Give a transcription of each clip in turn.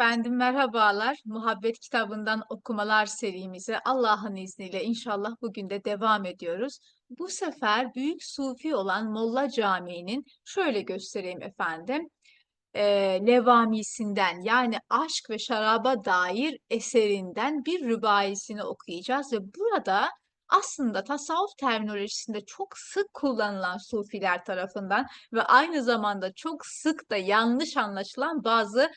Efendim merhabalar. Muhabbet kitabından okumalar serimize Allah'ın izniyle inşallah bugün de devam ediyoruz. Bu sefer büyük sufi olan Molla Camii'nin şöyle göstereyim efendim. E, Levamisinden yani aşk ve şaraba dair eserinden bir rübaisini okuyacağız ve burada aslında tasavvuf terminolojisinde çok sık kullanılan sufiler tarafından ve aynı zamanda çok sık da yanlış anlaşılan bazı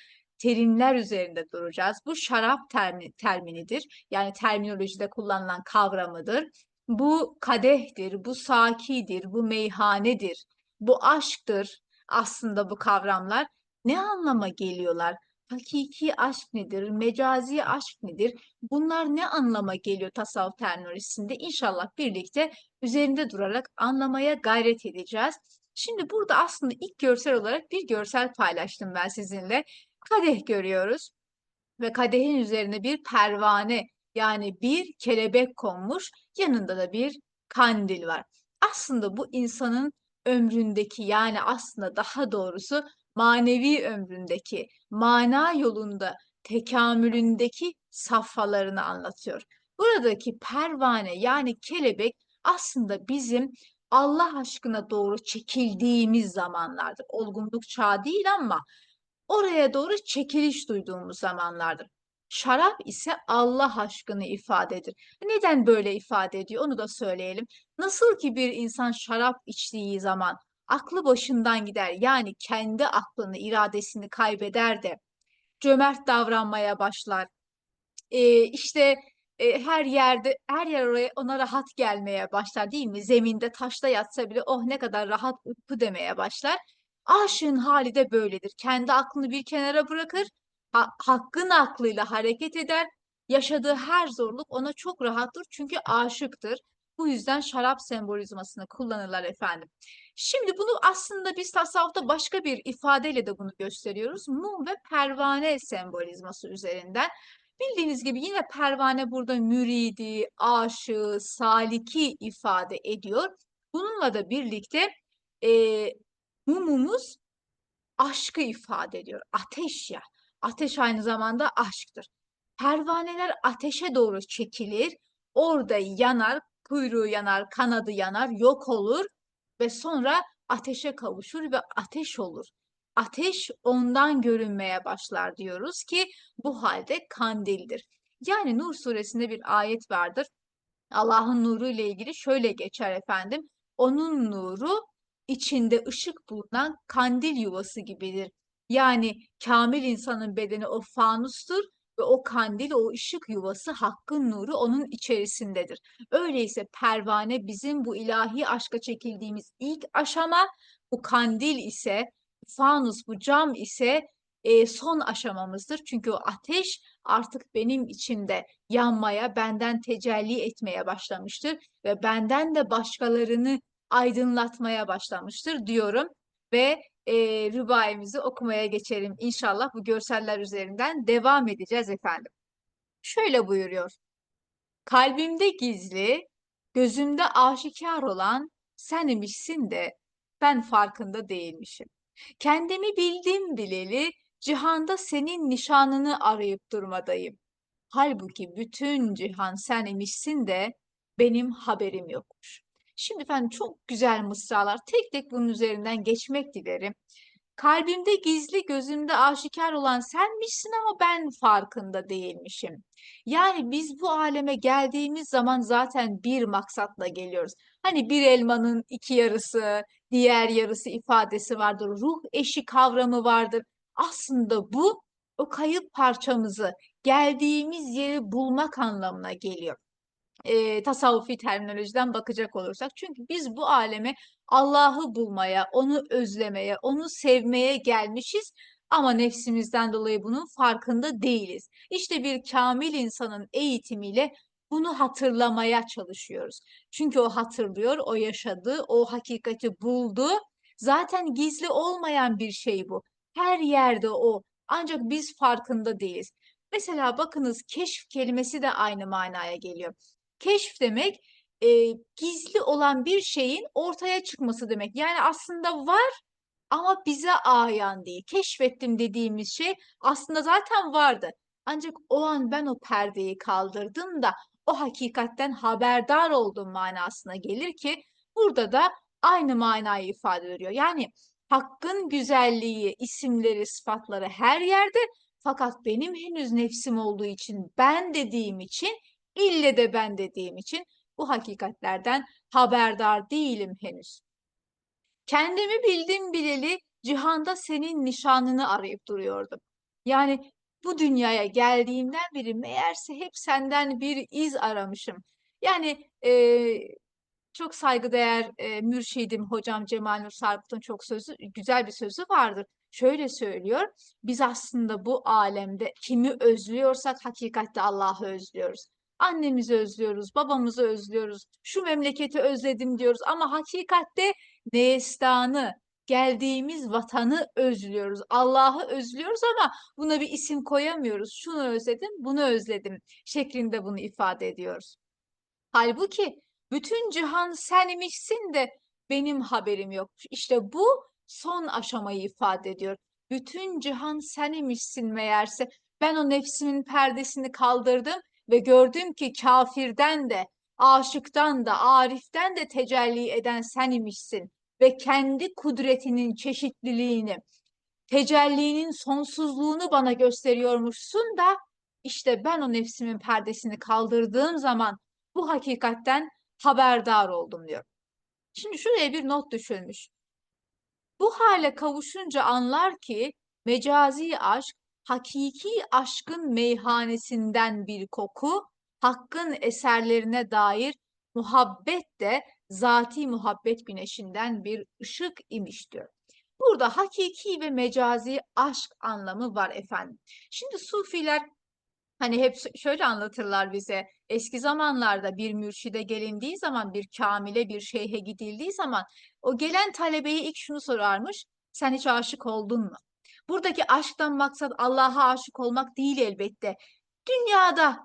terimler üzerinde duracağız. Bu şarap termi, terminidir. Yani terminolojide kullanılan kavramıdır. Bu kadehtir, bu sakidir, bu meyhanedir, bu aşktır aslında bu kavramlar. Ne anlama geliyorlar? Hakiki aşk nedir? Mecazi aşk nedir? Bunlar ne anlama geliyor tasavvuf terminolojisinde? İnşallah birlikte üzerinde durarak anlamaya gayret edeceğiz. Şimdi burada aslında ilk görsel olarak bir görsel paylaştım ben sizinle kadeh görüyoruz ve kadehin üzerine bir pervane yani bir kelebek konmuş, yanında da bir kandil var. Aslında bu insanın ömründeki yani aslında daha doğrusu manevi ömründeki, mana yolunda tekamülündeki safhalarını anlatıyor. Buradaki pervane yani kelebek aslında bizim Allah aşkına doğru çekildiğimiz zamanlardır. Olgunluk çağı değil ama oraya doğru çekiliş duyduğumuz zamanlardır. Şarap ise Allah aşkını ifadedir. Neden böyle ifade ediyor onu da söyleyelim. Nasıl ki bir insan şarap içtiği zaman aklı başından gider yani kendi aklını, iradesini kaybeder de cömert davranmaya başlar. Ee, işte e, her yerde, her yer oraya ona rahat gelmeye başlar değil mi? Zeminde, taşta yatsa bile oh ne kadar rahat uyku demeye başlar. Aşığın hali de böyledir. Kendi aklını bir kenara bırakır, ha- hakkın aklıyla hareket eder. Yaşadığı her zorluk ona çok rahattır çünkü aşıktır. Bu yüzden şarap sembolizmasını kullanırlar efendim. Şimdi bunu aslında biz tasavvufta başka bir ifadeyle de bunu gösteriyoruz. Mum ve pervane sembolizması üzerinden. Bildiğiniz gibi yine pervane burada müridi, aşığı, saliki ifade ediyor. Bununla da birlikte e, mumumuz aşkı ifade ediyor. Ateş ya. Ateş aynı zamanda aşktır. Pervaneler ateşe doğru çekilir. Orada yanar, kuyruğu yanar, kanadı yanar, yok olur ve sonra ateşe kavuşur ve ateş olur. Ateş ondan görünmeye başlar diyoruz ki bu halde kandildir. Yani Nur suresinde bir ayet vardır. Allah'ın nuru ile ilgili şöyle geçer efendim. Onun nuru içinde ışık bulunan kandil yuvası gibidir. Yani kamil insanın bedeni o fanustur ve o kandil, o ışık yuvası hakkın nuru onun içerisindedir. Öyleyse pervane bizim bu ilahi aşka çekildiğimiz ilk aşama, bu kandil ise, fanus, bu cam ise e, son aşamamızdır. Çünkü o ateş artık benim içimde yanmaya, benden tecelli etmeye başlamıştır ve benden de başkalarını aydınlatmaya başlamıştır diyorum ve e, rübayemizi okumaya geçelim. İnşallah bu görseller üzerinden devam edeceğiz efendim. Şöyle buyuruyor. Kalbimde gizli, gözümde aşikar olan sen imişsin de ben farkında değilmişim. Kendimi bildim bileli cihanda senin nişanını arayıp durmadayım. Halbuki bütün cihan sen imişsin de benim haberim yokmuş. Şimdi efendim çok güzel mısralar. Tek tek bunun üzerinden geçmek dilerim. Kalbimde gizli, gözümde aşikar olan senmişsin ama ben farkında değilmişim. Yani biz bu aleme geldiğimiz zaman zaten bir maksatla geliyoruz. Hani bir elmanın iki yarısı, diğer yarısı ifadesi vardır. Ruh eşi kavramı vardır. Aslında bu o kayıp parçamızı, geldiğimiz yeri bulmak anlamına geliyor e, tasavvufi terminolojiden bakacak olursak. Çünkü biz bu aleme Allah'ı bulmaya, onu özlemeye, onu sevmeye gelmişiz ama nefsimizden dolayı bunun farkında değiliz. İşte bir kamil insanın eğitimiyle bunu hatırlamaya çalışıyoruz. Çünkü o hatırlıyor, o yaşadı, o hakikati buldu. Zaten gizli olmayan bir şey bu. Her yerde o. Ancak biz farkında değiliz. Mesela bakınız keşf kelimesi de aynı manaya geliyor. Keşf demek e, gizli olan bir şeyin ortaya çıkması demek. Yani aslında var Ama bize ayan değil. Keşfettim dediğimiz şey aslında zaten vardı. Ancak o an ben o perdeyi kaldırdım da o hakikatten haberdar oldum manasına gelir ki burada da aynı manayı ifade ediyor. Yani Hakkın güzelliği, isimleri, sıfatları her yerde fakat benim henüz nefsim olduğu için, ben dediğim için, ille de ben dediğim için bu hakikatlerden haberdar değilim henüz. Kendimi bildim bileli cihanda senin nişanını arayıp duruyordum. Yani bu dünyaya geldiğimden beri meğerse hep senden bir iz aramışım. Yani e, çok saygıdeğer e, mürşidim hocam Cemal Nur Sarp'ın çok sözü güzel bir sözü vardır. Şöyle söylüyor. Biz aslında bu alemde kimi özlüyorsak hakikatte Allah'ı özlüyoruz. Annemizi özlüyoruz, babamızı özlüyoruz, şu memleketi özledim diyoruz ama hakikatte Neyestan'ı, geldiğimiz vatanı özlüyoruz. Allah'ı özlüyoruz ama buna bir isim koyamıyoruz. Şunu özledim, bunu özledim şeklinde bunu ifade ediyoruz. Halbuki bütün cihan sen imişsin de benim haberim yok. İşte bu son aşamayı ifade ediyor. Bütün cihan sen imişsin meğerse. Ben o nefsimin perdesini kaldırdım ve gördüm ki kafirden de, aşıktan da, ariften de tecelli eden sen imişsin. Ve kendi kudretinin çeşitliliğini, tecellinin sonsuzluğunu bana gösteriyormuşsun da işte ben o nefsimin perdesini kaldırdığım zaman bu hakikatten haberdar oldum diyor. Şimdi şuraya bir not düşülmüş. Bu hale kavuşunca anlar ki mecazi aşk hakiki aşkın meyhanesinden bir koku, hakkın eserlerine dair muhabbet de zati muhabbet güneşinden bir ışık imiş diyor. Burada hakiki ve mecazi aşk anlamı var efendim. Şimdi sufiler Hani hep şöyle anlatırlar bize. Eski zamanlarda bir mürşide gelindiği zaman, bir kamile, bir şeyhe gidildiği zaman o gelen talebeye ilk şunu sorarmış. Sen hiç aşık oldun mu? Buradaki aşktan maksat Allah'a aşık olmak değil elbette. Dünyada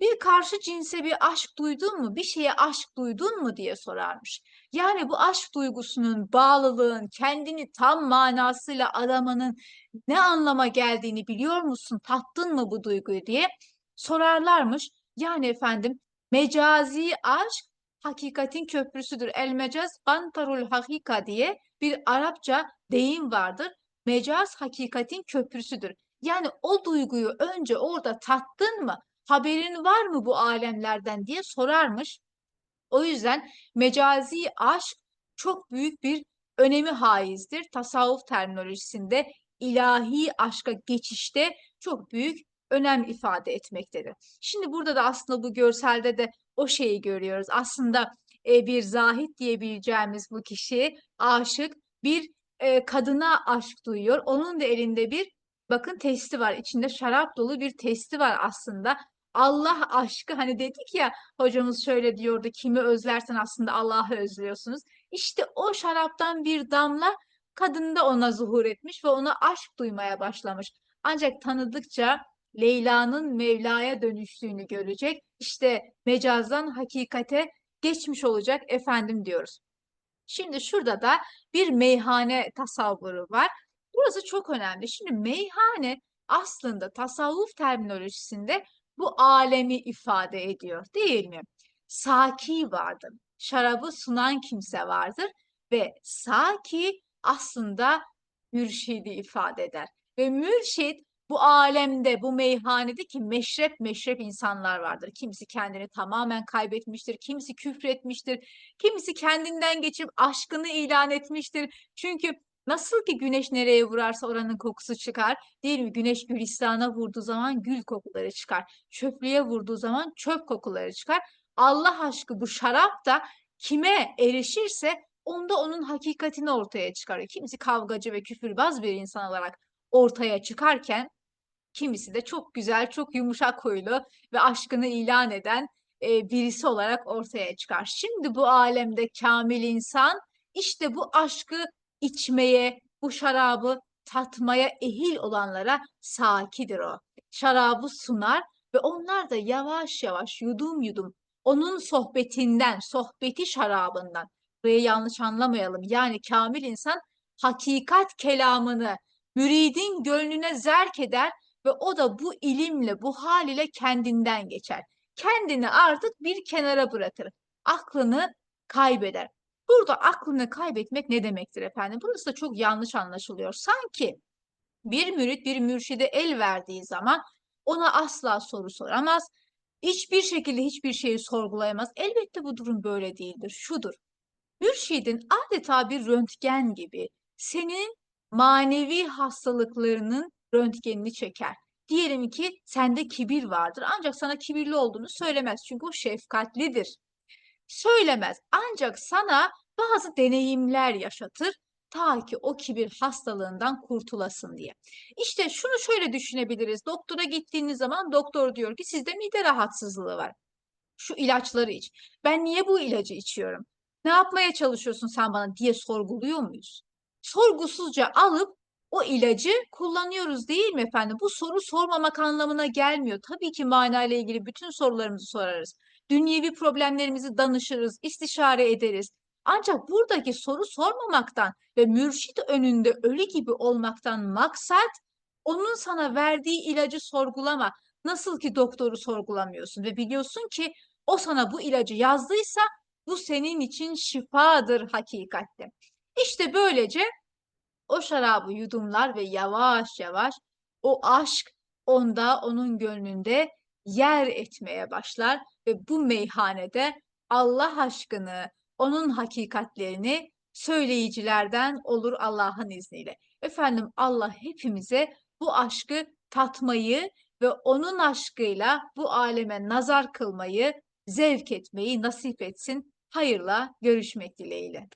bir karşı cinse bir aşk duydun mu, bir şeye aşk duydun mu diye sorarmış. Yani bu aşk duygusunun, bağlılığın, kendini tam manasıyla aramanın ne anlama geldiğini biliyor musun, tattın mı bu duyguyu diye sorarlarmış. Yani efendim mecazi aşk hakikatin köprüsüdür. El mecaz bantarul hakika diye bir Arapça deyim vardır. Mecaz hakikatin köprüsüdür. Yani o duyguyu önce orada tattın mı? haberin var mı bu alemlerden diye sorarmış. O yüzden mecazi aşk çok büyük bir önemi haizdir. Tasavvuf terminolojisinde ilahi aşka geçişte çok büyük önem ifade etmektedir. Şimdi burada da aslında bu görselde de o şeyi görüyoruz. Aslında e, bir zahit diyebileceğimiz bu kişi aşık bir e, kadına aşk duyuyor. Onun da elinde bir bakın testi var. İçinde şarap dolu bir testi var aslında. Allah aşkı hani dedik ya hocamız şöyle diyordu kimi özlersen aslında Allah'ı özlüyorsunuz. İşte o şaraptan bir damla kadın da ona zuhur etmiş ve ona aşk duymaya başlamış. Ancak tanıdıkça Leyla'nın Mevla'ya dönüştüğünü görecek. İşte mecazdan hakikate geçmiş olacak efendim diyoruz. Şimdi şurada da bir meyhane tasavvuru var. Burası çok önemli. Şimdi meyhane aslında tasavvuf terminolojisinde bu alemi ifade ediyor değil mi? Saki vardır. Şarabı sunan kimse vardır ve saki aslında mürşidi ifade eder. Ve mürşid bu alemde, bu meyhanede ki meşrep meşrep insanlar vardır. Kimisi kendini tamamen kaybetmiştir, kimisi küfretmiştir, kimisi kendinden geçip aşkını ilan etmiştir. Çünkü Nasıl ki güneş nereye vurarsa oranın kokusu çıkar, değil mi? Güneş Gülistan'a vurduğu zaman gül kokuları çıkar. Çöplüğe vurduğu zaman çöp kokuları çıkar. Allah aşkı bu şarap da kime erişirse onda onun hakikatini ortaya çıkarıyor. Kimisi kavgacı ve küfürbaz bir insan olarak ortaya çıkarken kimisi de çok güzel, çok yumuşak huylu ve aşkını ilan eden e, birisi olarak ortaya çıkar. Şimdi bu alemde kamil insan işte bu aşkı içmeye, bu şarabı tatmaya ehil olanlara sakidir o. Şarabı sunar ve onlar da yavaş yavaş yudum yudum onun sohbetinden, sohbeti şarabından. Burayı yanlış anlamayalım. Yani kamil insan hakikat kelamını müridin gönlüne zerk eder ve o da bu ilimle, bu hal ile kendinden geçer. Kendini artık bir kenara bırakır. Aklını kaybeder. Burada aklını kaybetmek ne demektir efendim? Burası da çok yanlış anlaşılıyor. Sanki bir mürit bir mürşide el verdiği zaman ona asla soru soramaz. Hiçbir şekilde hiçbir şeyi sorgulayamaz. Elbette bu durum böyle değildir. Şudur. Mürşidin adeta bir röntgen gibi senin manevi hastalıklarının röntgenini çeker. Diyelim ki sende kibir vardır ancak sana kibirli olduğunu söylemez çünkü o şefkatlidir. Söylemez ancak sana bazı deneyimler yaşatır ta ki o kibir hastalığından kurtulasın diye. İşte şunu şöyle düşünebiliriz. Doktora gittiğiniz zaman doktor diyor ki sizde mide rahatsızlığı var. Şu ilaçları iç. Ben niye bu ilacı içiyorum? Ne yapmaya çalışıyorsun sen bana diye sorguluyor muyuz? Sorgusuzca alıp o ilacı kullanıyoruz değil mi efendim? Bu soru sormamak anlamına gelmiyor. Tabii ki manayla ilgili bütün sorularımızı sorarız. Dünyevi problemlerimizi danışırız, istişare ederiz. Ancak buradaki soru sormamaktan ve mürşit önünde ölü gibi olmaktan maksat onun sana verdiği ilacı sorgulama. Nasıl ki doktoru sorgulamıyorsun ve biliyorsun ki o sana bu ilacı yazdıysa bu senin için şifadır hakikatte. İşte böylece o şarabı yudumlar ve yavaş yavaş o aşk onda, onun gönlünde yer etmeye başlar ve bu meyhanede Allah aşkını, onun hakikatlerini söyleyicilerden olur Allah'ın izniyle. Efendim Allah hepimize bu aşkı tatmayı ve onun aşkıyla bu aleme nazar kılmayı, zevk etmeyi nasip etsin. Hayırla görüşmek dileğiyle.